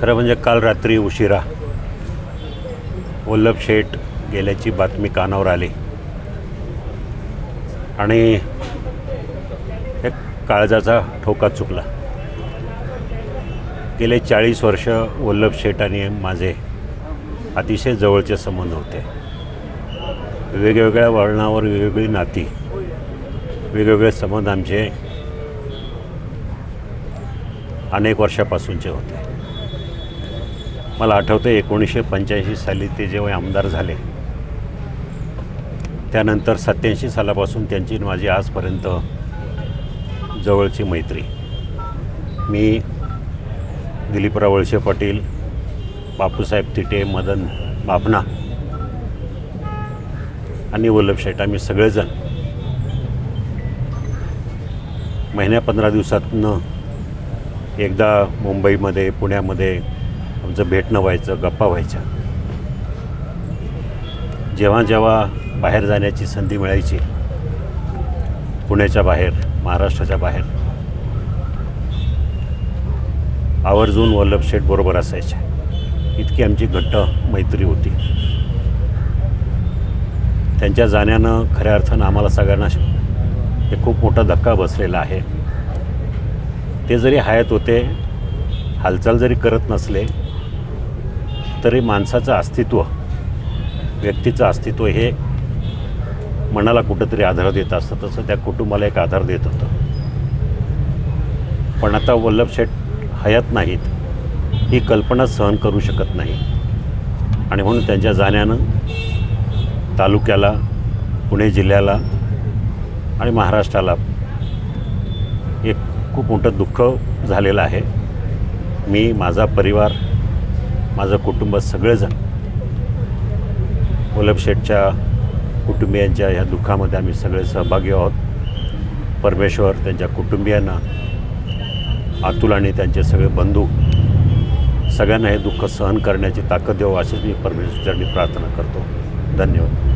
खरं म्हणजे काल रात्री उशिरा वल्लभ शेठ गेल्याची बातमी कानावर आली. आणि एक काळजाचा ठोका चुकला. गेले चाळीस वर्ष वल्लभ शेठ आणि माझे अतिशय जवळचे संबंध होते. वेगवेगळ्या वळणावर वेगवेगळी नाती वेगवेगळे संबंध आमचे अनेक वर्षापासूनचे होते. मला आठवतं एकोणीसशे पंच्याऐंशी साली ते जेव्हा आमदार झाले त्यानंतर सत्याऐंशी सालापासून त्यांची माझी आजपर्यंत जवळची मैत्री. मी दिलीपराव वळसे पाटील बापूसाहेब तिटे मदन बाबना आणि वल्लभ शेट आम्ही सगळेजण महिन्या पंधरा दिवसातनं एकदा मुंबईमध्ये पुण्यामध्ये आमचं भेटणं व्हायचं गप्पा व्हायच्या. जेव्हा जेव्हा बाहेर जाण्याची संधी मिळायची पुण्याच्या बाहेर महाराष्ट्राच्या बाहेर आवर्जून वल्लभ शेठ बरोबर असायचे. इतकी आमची घट्ट मैत्री होती. त्यांच्या जाण्यानं खऱ्या अर्थानं आम्हाला सगळ्यांना हे खूप मोठा धक्का बसलेला आहे. ते जरी हयात होते हालचाल जरी करत नसले तरी माणसाचं अस्तित्व व्यक्तीचं अस्तित्व हे मनाला कुठंतरी आधार देत असतं. तसं त्या कुटुंबाला एक आधार देत होतं. पण आता वल्लभ शेठ हयात नाहीत. ही कल्पना सहन करू शकत नाही. आणि म्हणून त्यांच्या जाण्यानं तालुक्याला पुणे जिल्ह्याला आणि महाराष्ट्राला एक खूप मोठं दुःख झालेलं आहे. मी माझा परिवार माझं कुटुंब सगळेजण वल्लभ शेठच्या कुटुंबियांच्या ह्या दुःखामध्ये आम्ही सगळे सहभागी आहोत. परमेश्वर त्यांच्या कुटुंबियांना अतुल आणि त्यांचे सगळे बंधू सगळ्यांना हे दुःख सहन करण्याची ताकद देऊ अशीच मी परमेश्वरच्या प्रार्थना करतो. धन्यवाद.